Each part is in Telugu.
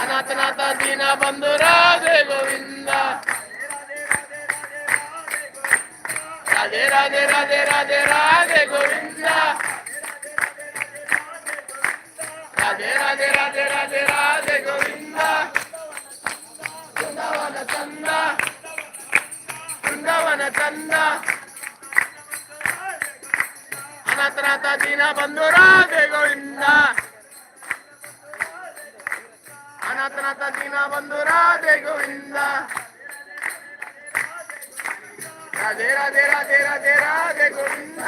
అనాథనాథ దీన బంధు రాధే గోవింద. రాధే రాధే రాధే రాధే రాధే గోవింద. రాధే రాధే రాధే రాధే రాధే గోవింద. బృందావన చంద బృందావన చంద. అనాథనాథ దీన బంధు రాధే గోవింద. అనాథనాథ దీన బంధు రాధే గోవింద. రాధే రాధే రాధే రాధే రాధే గోవింద.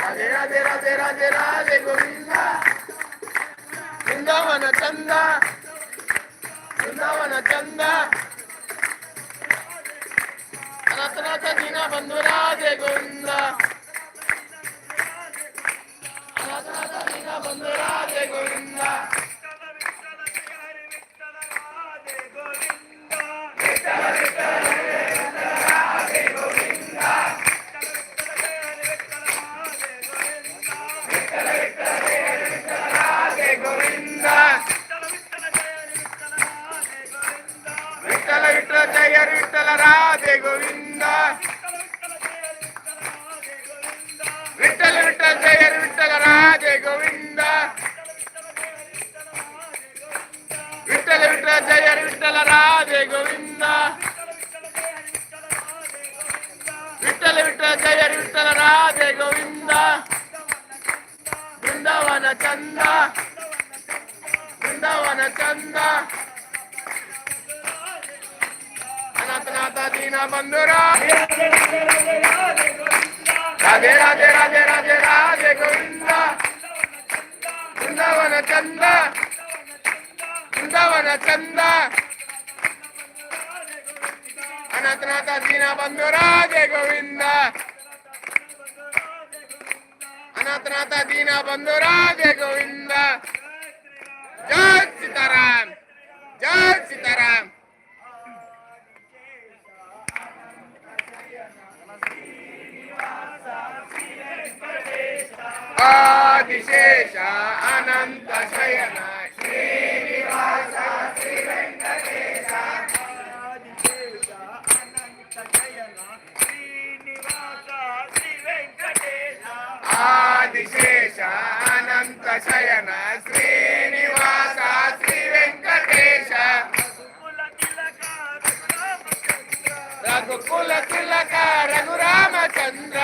రాధే రాధే రాధే రాధే రాధే గోవింద. బృందావన చంద. బృందావన చంద. అనాథనాథ దీన బంధు రాధే గోవింద. విఠల విఠల జయ విఠల రాధే గోవిందా. విఠల విఠల జయ గోవింద విఠల విఠల జయ విఠల రాధే గోవింద విఠల విఠల జయ విఠల రాధే గోవింద బృందావన చంద బృందావన చంద అనాథనాథ దీన బంధురా రాధే రాధే రాధే రాధే రాధే గోవింద. బృందావన చంద. బృందావన చంద. అనంతనాథ దీన బంధు రాధే గోవింద. అనంతనాథ దీన బంధు రాధే గోవింద. జయ సీతారాం జయ సీతారాం. ఆదిశేష అనంత శయన శ్రీనివాస శ్రీ వెంకటేశ. ఆదిశేష అనంత శయన శ్రీనివాస శ్రీ వెంకటేశ. రఘుకుల తిలక రఘురామచంద్ర.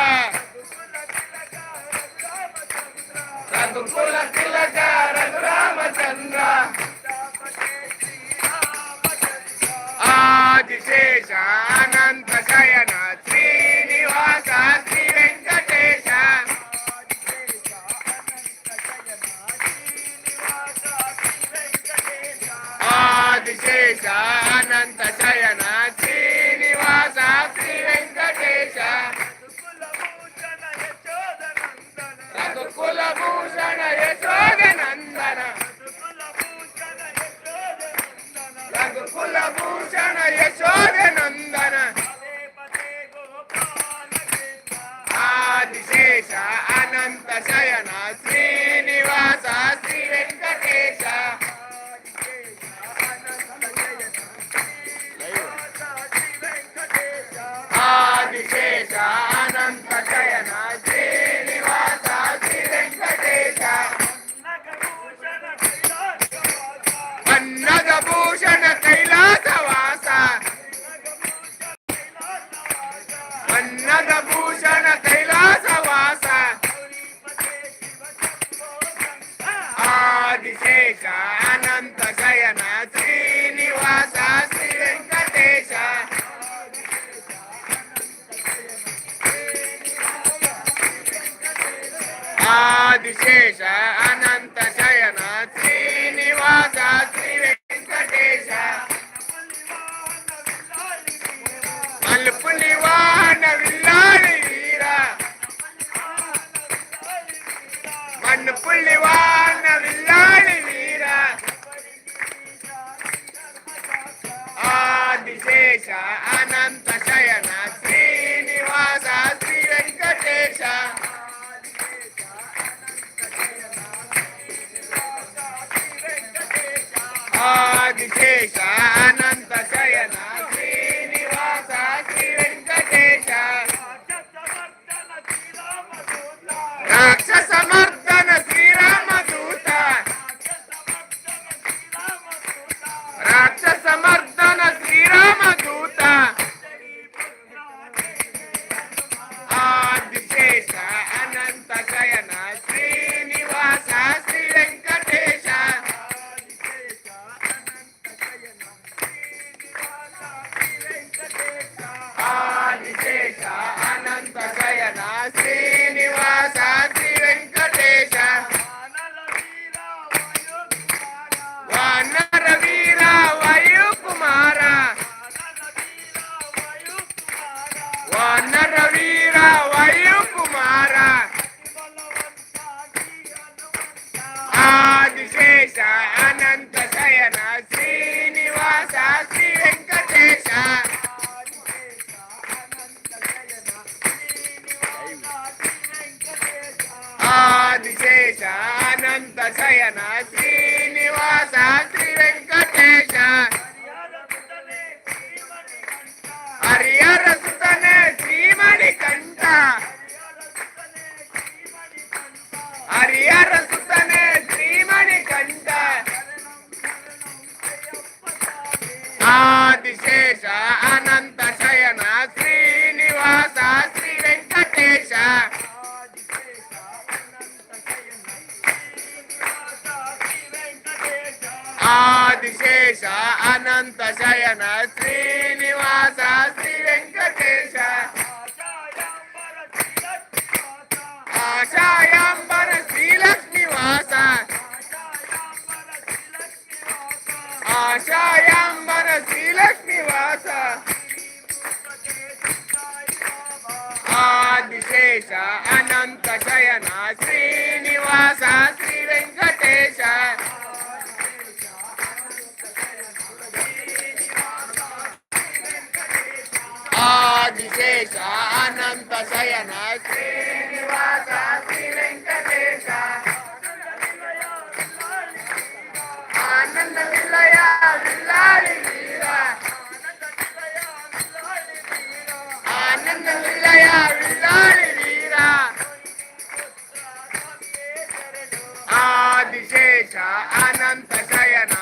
రఘుకుల తిలక రఘురామచంద్ర ఆదిశేష ఆదిశేష అనంత శయన శ్రీనివాస విశేష అనంత శయన శ్రీనివాస శ్రీ వెంకటేశ. ఆశాయాంబర శ్రీలక్ష్మివాస. ఆశాయాంబర శ్రీలక్ష్మివాస. ఆదిశేష అనంత శయన శ్రీనివాస శ్రీ వెంకటేశ. విశేష అనంత శయన శ్రీనివాస శ్రీ వెంకటేశ ఆనంద విలయ విల్లాడి వీర ఆనంద విలయ విల్లాడి వీర ఆదిశేష అనంత శయన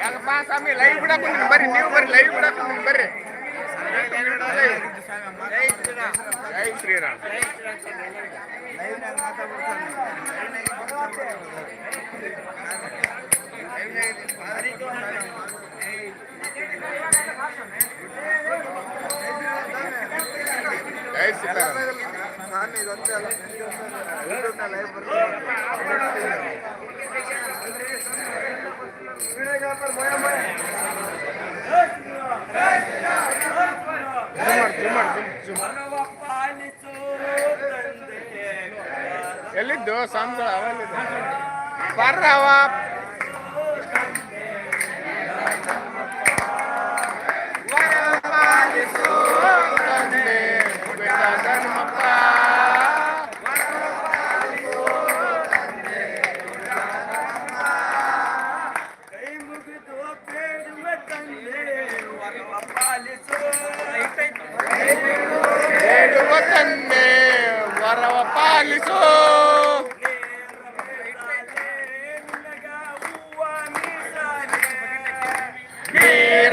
ಯಾಕಪ್ಪ ಸ್ವಾಮಿ ಲೈವ್ ಬಿಡಕ್ ಬಂದಿನಿ ಬರ್ರಿ ನೀವು ಬರ್ರಿ ಲೈವ್ ಬಿಡಕ್ ಬಂದಿನಿ ಬರ್ರಿ ಜೈ ಶ್ರೀರಾಮ್ ನಾನು ಇದೊಂದೇ ಅಲ್ಲ ಲೈವ್ ಎಲ್ಲಿದ್ದು? ಸಾಂಬ ಬರ್ರವ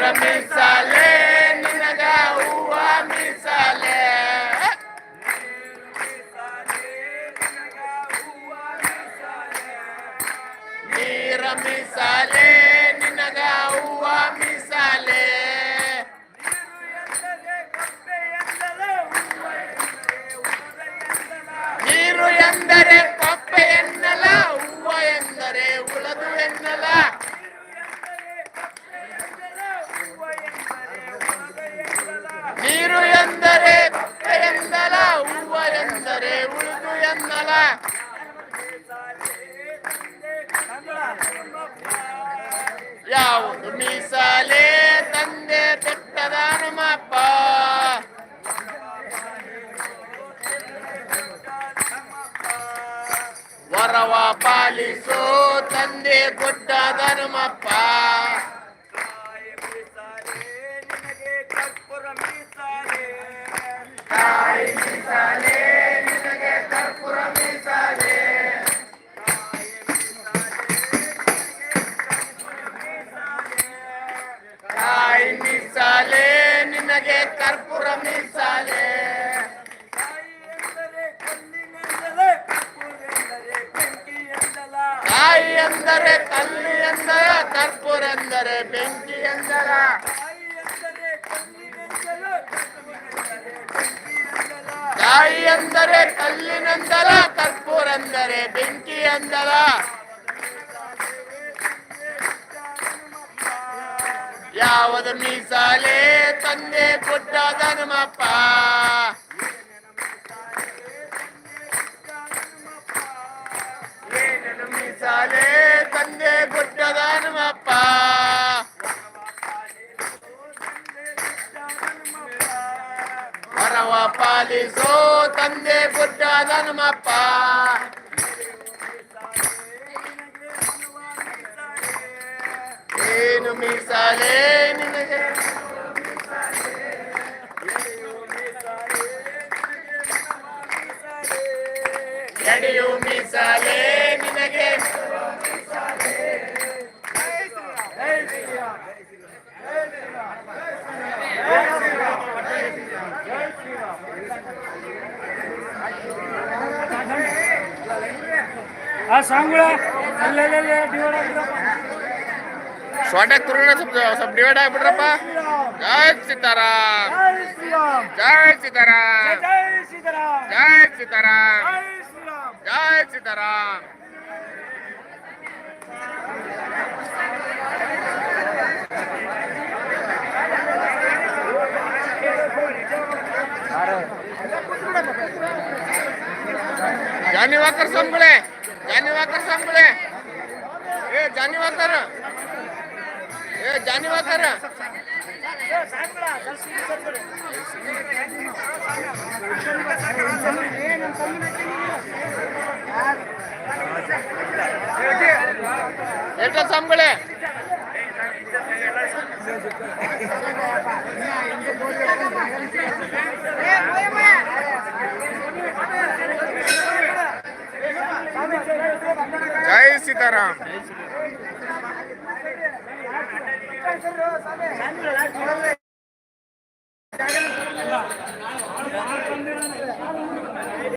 la mesa. ವರವ ಪಾಲಿಸೋ ತಂದೆ ಗುಡ್ಡದ ಹನುಮಪ್ಪ ತಾಯಿ ಮೀಸಾಲೆ ನಿನಗೆ ಕರ್ಪೂರ ಮೀಸಾಲೆ ತಾಯಿ ಮೀಸಾಲೆ ಎಂದರೆ ಬೆಂಕಿ ಎಂದರ ತಾಯಿ ಎಂದರೆ ಕಲ್ಲಿನಂದರ ಕರ್ಪೂರ ಎಂದರೆ ಬೆಂಕಿ ಎಂದರ ಯಾವುದು ಮೀಸಾಲೆ, ತಂದೆ ಪುಟ್ಟ ಧನುಮಪ್ಪ. ಏನೇನು ಮೀಸಾಲೆ? ತಂದೆ ಗುಡ್ಡದ ಹನುಮಪ್ಪ ವರವ ಪಾಲಿಸೋ ತಂದೆ ಗುಡ್ಡದ ಹನುಮಪ್ಪ ಏನು ಮೀಸಾಲೆ ನಿನಗೆ स्वाट्याक तुरुणा सब डिवाइड आहे बडरप्पा. जय सीताराम. जय सीताराम. जय सीताराम. जय सीताराम. जय सीताराम. ಜಾನಿವಾಕರ್ ಸಂಬಳೆ ಜಾನಿವಾಕರ್ ಸಂಬಳೆ ಏ ಜಾನಿವಾಕರ್ ಏ ಜಾನಿವಾಕರ್ ಏಟ ಸಂಬಳೆ ಸೀತಾರಾಮ್.